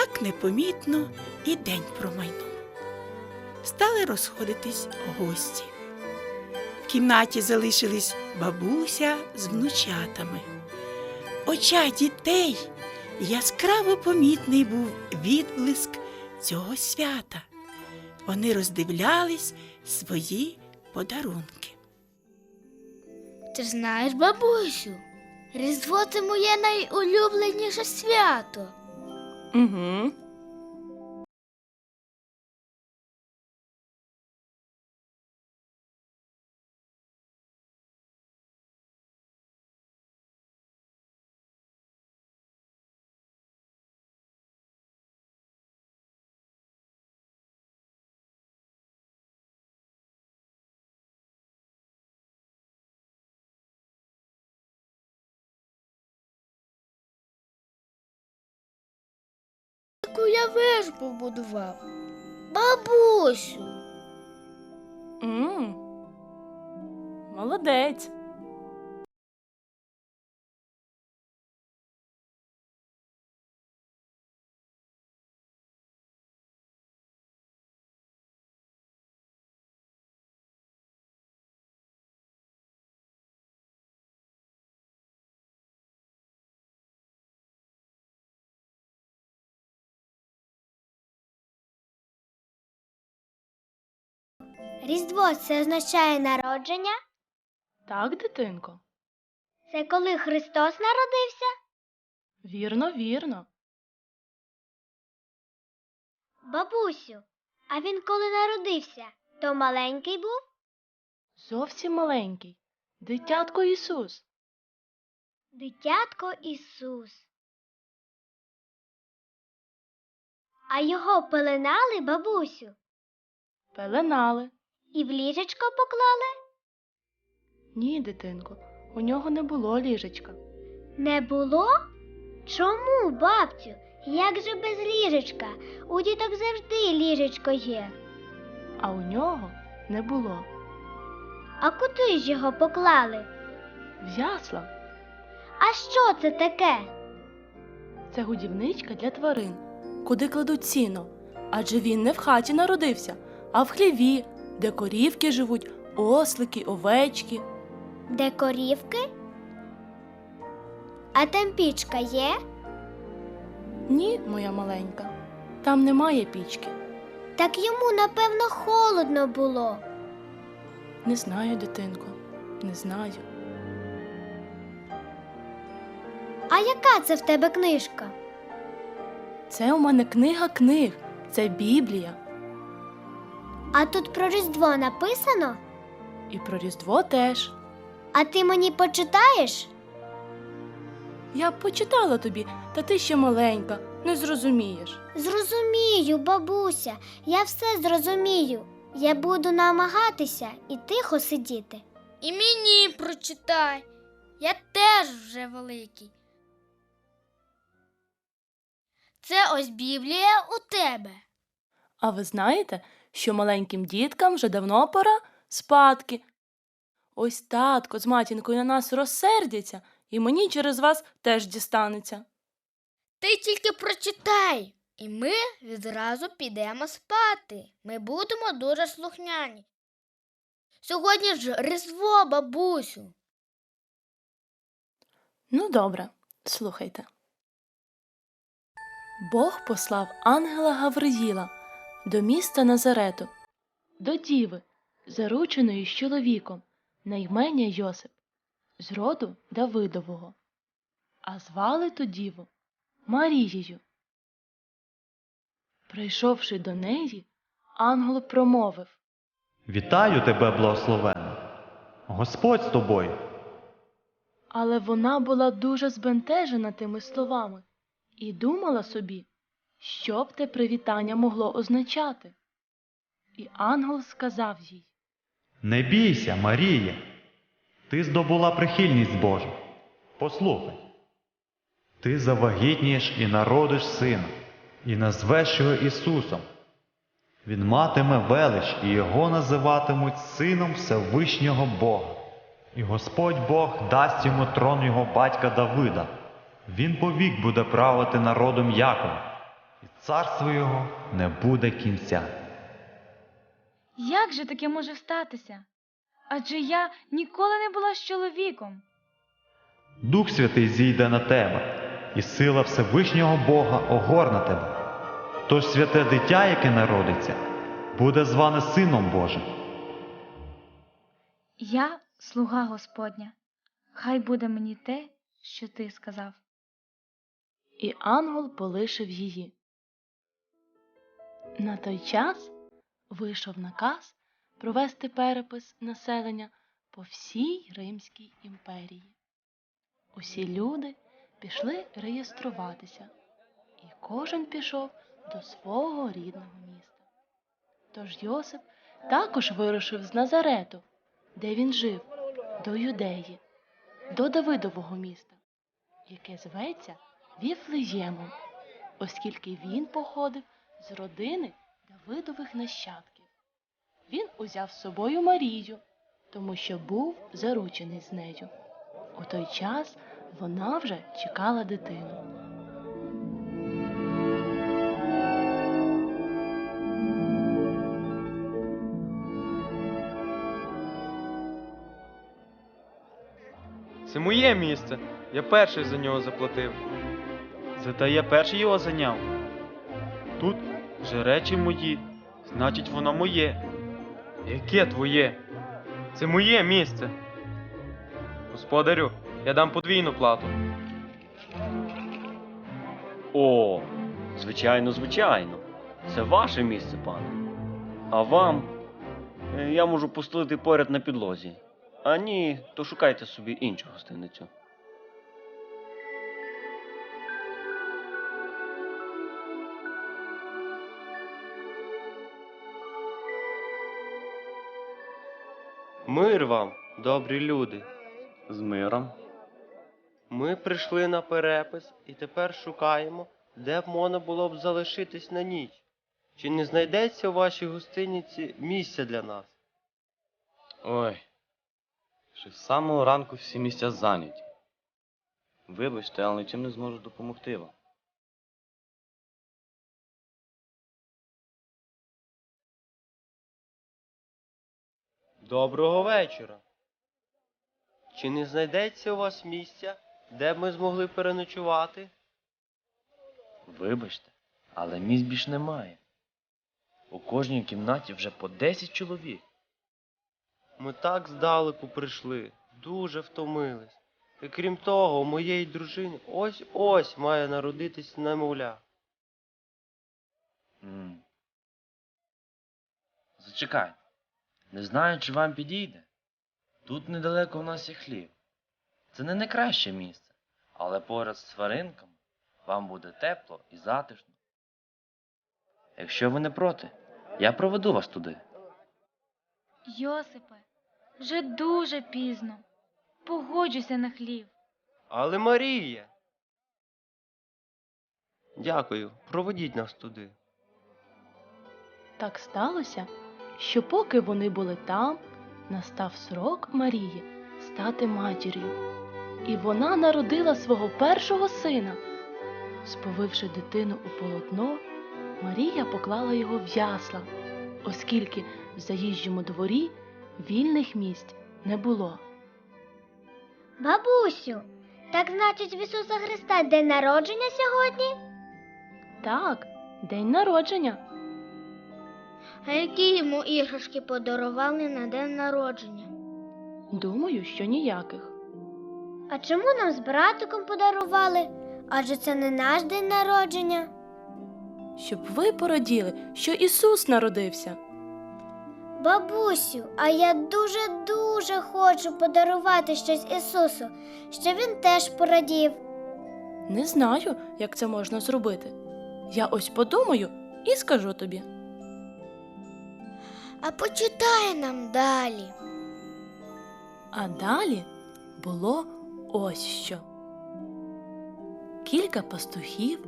Так непомітно і день промайнув. Стали розходитись гості. В кімнаті залишились бабуся з внучатами. В очах дітей яскраво помітний був відблиск цього свята. Вони роздивлялись свої подарунки. Ти знаєш, бабусю, Різдво це моє найулюбленіше свято. Mm-hmm. Яку я вежу побудував. Бабусю. м Молодець. Різдво це означає народження? Так, дитинко. Це коли Христос народився? Вірно, вірно. Бабусю, а він коли народився, то маленький був? Зовсім маленький. Дитятко Ісус. Дитятко Ісус. А його пеленали, бабусю, Пеленали. і в ліжечко поклали? Ні, дитинко, у нього не було ліжечка. Не було? Чому, бабцю? Як же без ліжечка? У діток завжди ліжечко є. А у нього не було. А куди ж його поклали? В ясла А що це таке? це годівничка для тварин, куди кладуть сіно. Адже він не в хаті народився, а в хліві, де корівки живуть, ослики, овечки. Де корівки? А там пічка є? Ні, моя маленька, там немає пічки. Так йому, напевно, холодно було. Не знаю, дитинко, не знаю. А яка це в тебе книжка? Це у мене книга книг, це Біблія. А тут про Різдво написано? І про Різдво теж. А ти мені почитаєш? Я б почитала тобі, та ти ще маленька, не зрозумієш. Зрозумію, бабуся, я все зрозумію. Я буду намагатися і тихо сидіти. І мені прочитай. Я теж вже великий. Це ось Біблія у тебе. А ви знаєте, що маленьким діткам вже давно пора спадки. Ось татко з матінкою на нас розсердяться, і мені через вас теж дістанеться. Ти тільки прочитай, і ми відразу підемо спати. Ми будемо дуже слухняні. Сьогодні ж Різдво, бабусю. Ну, добре, слухайте. Бог послав ангела Гавриїла до міста Назарету, до діви, зарученої з чоловіком, на ім'я Йосип, з роду Давидового. А звали ту діву Марією. Прийшовши до неї, ангел промовив Вітаю тебе, благословена. Господь з тобою. Але вона була дуже збентежена тими словами і думала собі, що б те привітання могло означати. І ангел сказав їй Не бійся, Марія. Ти здобула прихильність Божу. Послухай. Ти завагітнієш і народиш сина, і назвеш його Ісусом. Він матиме велич, і його називатимуть Сином Всевишнього Бога. І Господь Бог дасть йому трон його батька Давида. Він повік буде правити народом Якова, і царству його не буде кінця. Як же таке може статися? Адже я ніколи не була з чоловіком. Дух Святий зійде на тебе, і сила Всевишнього Бога огорне тебе. Тож святе дитя, яке народиться, буде зване Сином Божим. Я слуга Господня. Хай буде мені те, що ти сказав. І ангел полишив її. На той час вийшов наказ провести перепис населення по всій Римській імперії. Усі люди пішли реєструватися, і кожен пішов до свого рідного міста. Тож Йосип також вирушив з Назарету, де він жив, до Юдеї, до Давидового міста, яке зветься Віфлеємом, оскільки він походив з родини Давидових нащадків. Він узяв з собою Марію, тому що був заручений з нею. У той час вона вже чекала дитину. Це моє місце. Я перший за нього заплатив. Зате я перший його зайняв. Тут вже речі мої, значить воно моє. Яке твоє? Це моє місце. Господарю, я дам подвійну плату. О, звичайно, звичайно. Це ваше місце, пане. А вам Е, я можу постелити поряд на підлозі. А ні, то шукайте собі іншу гостиницю. Мир вам, добрі люди. З миром. Ми прийшли на перепис і тепер шукаємо, де б можна було б залишитись на ніч. Чи не знайдеться у вашій гостиниці місця для нас? Ой, ще з самого ранку всі місця зайняті. Вибачте, але нічим не зможу допомогти вам. Доброго вечора. Чи не знайдеться у вас місця, де б ми змогли переночувати? Вибачте, але місць більш немає. У кожній кімнаті вже по 10 чоловік. Ми так здалеку прийшли, дуже втомились. І крім того, у моєї дружини ось ось має народитись немовля. м Зачекайте. Не знаю, чи вам підійде. Тут недалеко в нас є хліб. Це не найкраще місце, але поряд з тваринками вам буде тепло і затишно. Якщо ви не проти, я проведу вас туди. Йосипе, вже дуже пізно. Погоджуйся на хлів. Але Марія. Дякую, проведіть нас туди. Так сталося, що поки вони були там, настав срок Марії стати матір'ю. І вона народила свого першого сина. Сповивши дитину у полотно, Марія поклала його в ясла, оскільки в заїжджому дворі вільних місць не було. Бабусю, так значить в Ісуса Христа день народження сьогодні? Так, день народження. А які йому іграшки подарували на день народження? Думаю, що ніяких. А чому нам з братиком подарували? Адже це не наш день народження. Щоб ви пораділи, що Ісус народився. Бабусю, а я дуже-дуже хочу подарувати щось Ісусу, щоб він теж порадів. Не знаю, як це можна зробити. Я ось подумаю і скажу тобі. А почитай нам далі. А далі було ось що. Кілька пастухів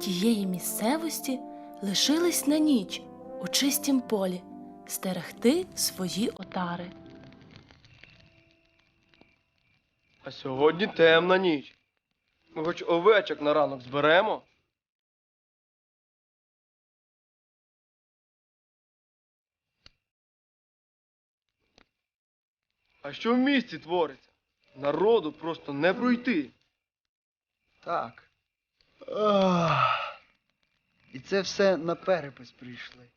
тієї місцевості лишились на ніч у чистім полі стерегти свої отари. А сьогодні темна ніч. Ми хоч овечок на ранок зберемо. А що в місті твориться? Народу просто не пройти. Так. Ах. І це все на перепис прийшли.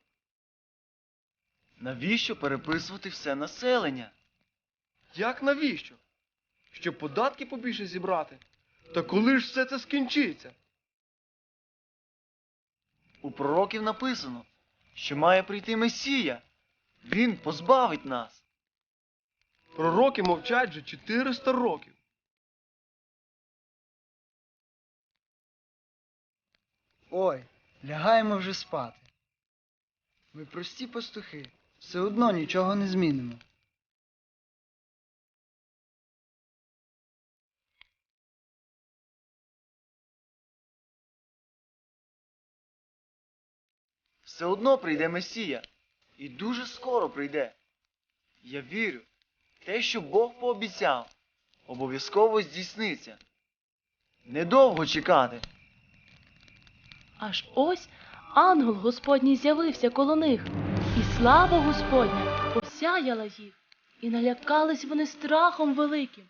Навіщо переписувати все населення? Як навіщо? Щоб податки побільше зібрати? Та коли ж все це скінчиться? У пророків написано, що має прийти Месія. Він позбавить нас. Пророки мовчать вже 400 років. Ой, лягаємо вже спати. Ми прості пастухи, все одно нічого не змінимо. Все одно прийде Месія. І дуже скоро прийде. Я вірю, те, що Бог пообіцяв, обов'язково здійсниться. Недовго чекати. Аж ось ангел Господній з'явився коло них, і слава Господня посяяла їх, і налякались вони страхом великим.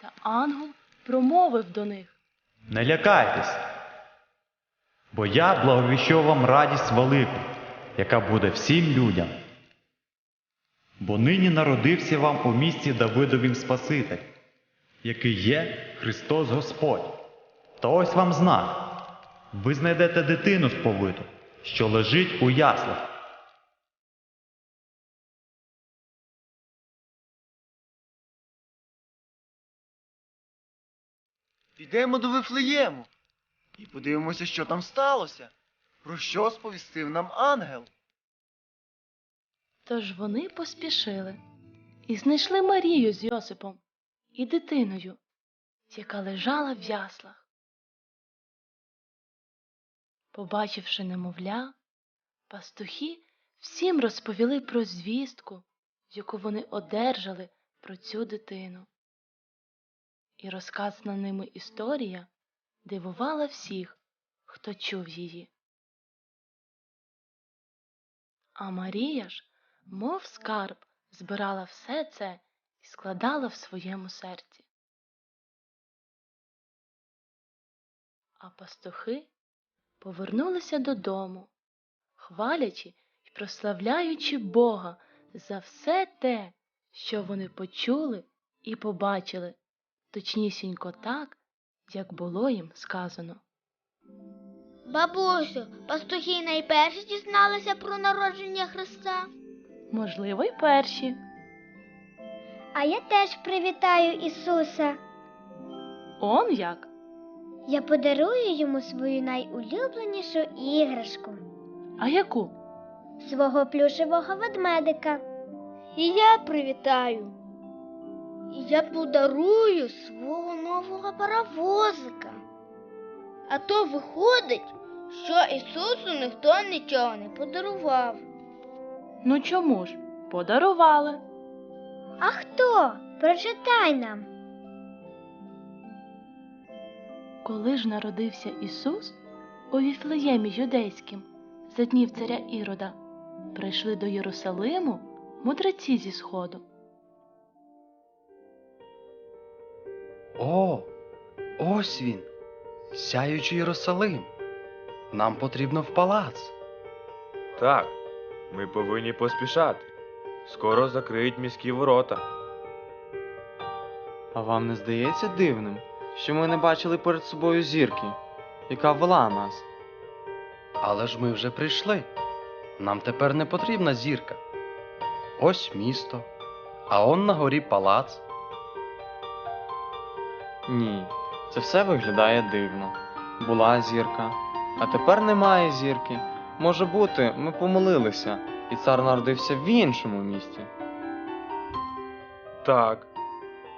Та ангел промовив до них. Не лякайтесь, бо я благовіщу вам радість велику, яка буде всім людям. Бо нині народився вам у місті Давидовім Спаситель, який є Христос Господь. Та ось вам знак. Ви знайдете дитину сповиту, що лежить у яслах. Підемо до Вифлеєму і подивимося, що там сталося. Про що сповістив нам ангел? Тож вони поспішили і знайшли Марію з Йосипом і дитиною, яка лежала в яслах. Побачивши немовля, пастухи всім розповіли про звістку, яку вони одержали про цю дитину. І розказана ними історія дивувала всіх, хто чув її. А Марія ж, мов скарб, збирала все це і складала в своєму серці. А пастухи повернулися додому, хвалячи і прославляючи Бога за все те, що вони почули і побачили, точнісінько так, як було їм сказано. Бабусю, пастухи найперші дізналися про народження Христа. Можливо, й перші. А я теж привітаю Ісуса. Он як? Я подарую йому свою найулюбленішу іграшку А яку? свого плюшевого ведмедика. І я привітаю. І я подарую свого нового паровозика. А то виходить, що Ісусу ніхто нічого не подарував. Ну чому ж? Подарували. А хто? Прочитай нам. Коли ж народився Ісус у Віфлеємі юдейським, за днів царя Ірода, прийшли до Єрусалиму мудреці зі сходу. О, ось він, сяючий Єрусалим. Нам потрібно в палац. Так, ми повинні поспішати. Скоро закриють міські ворота. А вам не здається дивним, що ми не бачили перед собою зірки, яка вела нас? Але ж ми вже прийшли. Нам тепер не потрібна зірка. Ось місто, а он на горі палац. Ні, це все виглядає дивно. Була зірка, а тепер немає зірки. Може бути, ми помилилися, і цар народився в іншому місті. Так.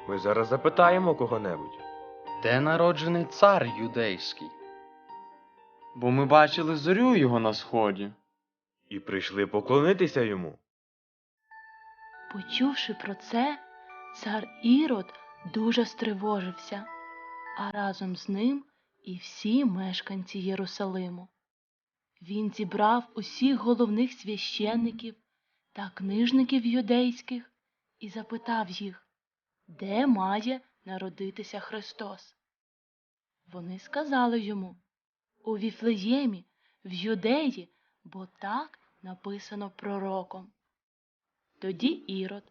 Ми зараз запитаємо кого-небудь. Де народжений цар юдейський? Бо ми бачили зорю його на сході. І прийшли поклонитися йому. Почувши про це, цар Ірод дуже стривожився, а разом з ним і всі мешканці Єрусалиму. Він зібрав усіх головних священників та книжників юдейських і запитав їх, де має народитися Христос. Вони сказали йому у Віфлеємі, в Юдеї, бо так написано пророком. Тоді Ірод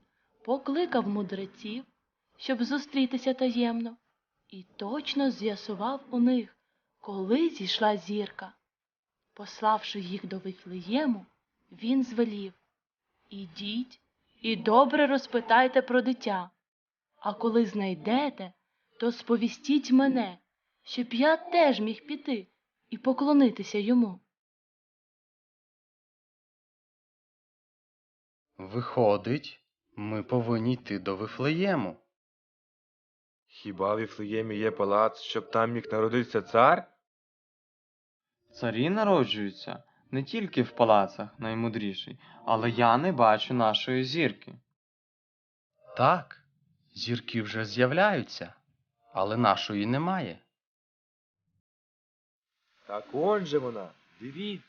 покликав мудреців, щоб зустрітися таємно, і точно з'ясував у них, коли зійшла зірка. Пославши їх до Вифлеєму, він звелів Ідіть і добре розпитайте про дитя, а коли знайдете, то сповістіть мене, щоб я теж міг піти і поклонитися йому. Виходить, ми повинні йти до Вифлеєму. Хіба в Іфлеємі є палац, щоб там міг народитися цар? Царі народжуються не тільки в палацах наймудріший, але я не бачу нашої зірки. Так, зірки вже з'являються, але нашої немає. Так он же вона, дивіться.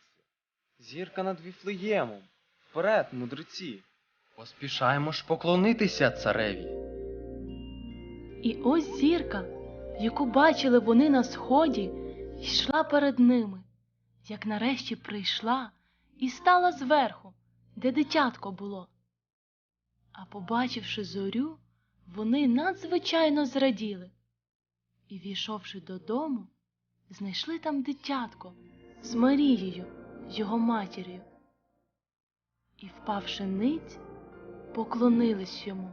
Зірка над Віфлеємом. Вперед, мудреці. Поспішаємо ж поклонитися цареві. І ось зірка, яку бачили вони на сході, йшла перед ними, як нарешті прийшла і стала зверху, де дитятко було. А побачивши зорю, вони надзвичайно зраділи і, війшовши додому, знайшли там дитятко з Марією, його матір'ю. І, впавши ниць, поклонились йому.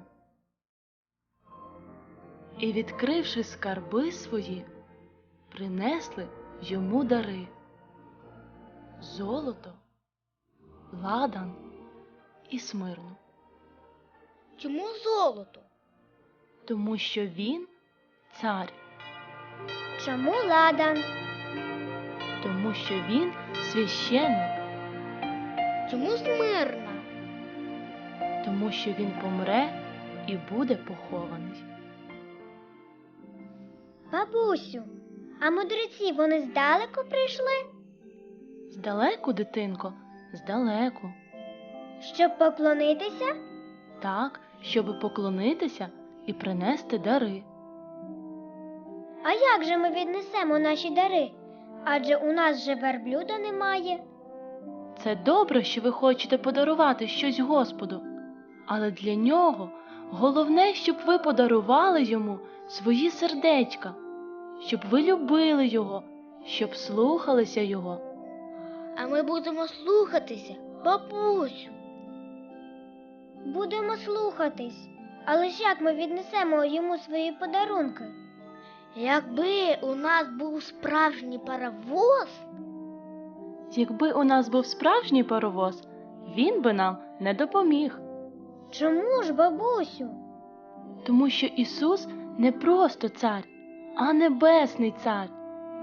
І, відкривши скарби свої, принесли йому дари золото, ладан і смирну, Чому золото? тому що він цар, Чому ладан? тому що він священник, Чому смирна? тому що він помре і буде похований. Бабусю, а мудреці вони здалеку прийшли, Здалеку, дитинко, здалеку, щоб поклонитися? так, щоби поклонитися і принести дари. А як же ми віднесемо наші дари? Адже у нас же верблюда немає. Це добре, що ви хочете подарувати щось Господу, але для нього головне, щоб ви подарували йому свої сердечка, щоб ви любили його, щоб слухалися його. А ми будемо слухатися, бабусю. Будемо слухатись. Але ж як ми віднесемо йому свої подарунки? Якби у нас був справжній паровоз, Якби у нас був справжній паровоз, він би нам не допоміг, Чому ж, бабусю? тому що Ісус не просто цар, а небесний цар,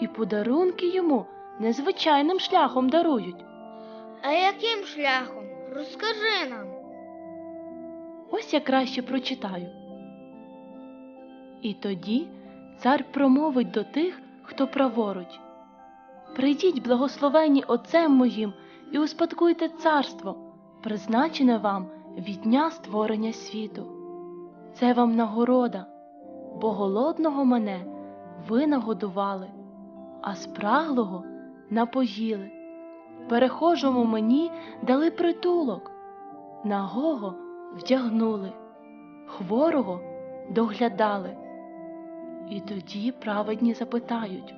і подарунки йому незвичайним шляхом дарують. а яким шляхом? Розкажи нам. Ось я краще прочитаю. І тоді цар промовить до тих, хто праворуч. Прийдіть, благословені Отцем моїм, і успадкуйте царство, призначене вам від дня створення світу. Це вам нагорода, бо голодного мене ви нагодували, а спраглого напоїли. Перехожому мені дали притулок, нагого вдягнули, хворого доглядали. І тоді праведні запитають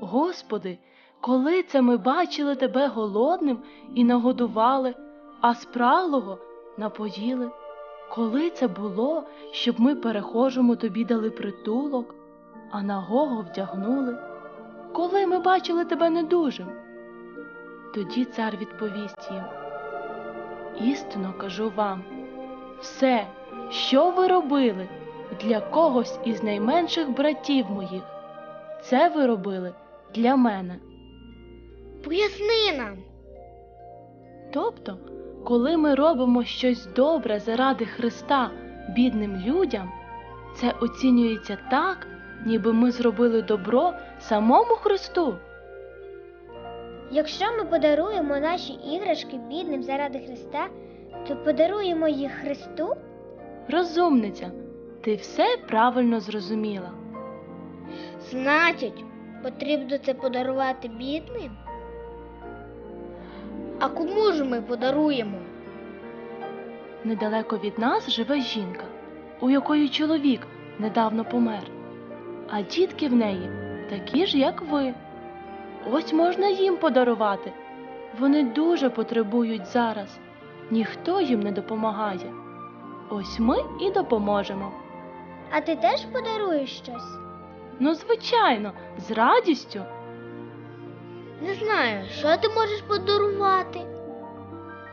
Господи, коли це ми бачили тебе голодним і нагодували, а спраглого напоїли? Коли це було, щоб ми перехожому тобі дали притулок, а нагого вдягнули? Коли ми бачили тебе недужим? Тоді цар відповість їм Істинно кажу вам, все, що ви робили для когось із найменших братів моїх, це ви робили для мене. Поясни нам. Тобто, коли ми робимо щось добре заради Христа бідним людям, це оцінюється так, ніби ми зробили добро самому Христу. Якщо ми подаруємо наші іграшки бідним заради Христа, то подаруємо їх Христу? Розумниця, Ти все правильно зрозуміла. Значить, потрібно це подарувати бідним? А кому ж ми подаруємо? Недалеко від нас живе жінка, у якої чоловік недавно помер. А дітки в неї такі ж, як ви. Ось можна їм подарувати. Вони дуже потребують зараз. Ніхто їм не допомагає. Ось ми і допоможемо. А ти теж подаруєш щось? Ну, звичайно, з радістю. Не знаю, що ти можеш подарувати.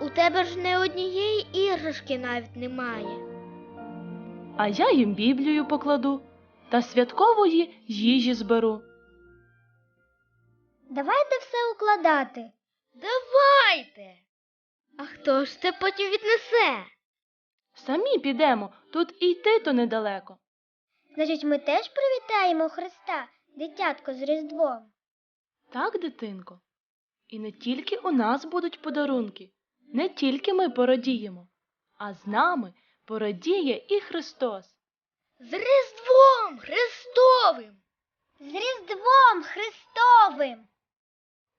У тебе ж не однієї іграшки навіть немає. А я їм Біблію покладу та святкової їжі зберу. Давайте все укладати. Давайте. А хто ж це потім віднесе? Самі підемо, тут і йти то недалеко. Значить, ми теж привітаємо Христа, дитятко з Різдвом. Так, дитинко. І не тільки у нас будуть подарунки, не тільки ми порадіємо, а з нами порадіє і Христос. З Різдвом Христовим! З Різдвом Христовим!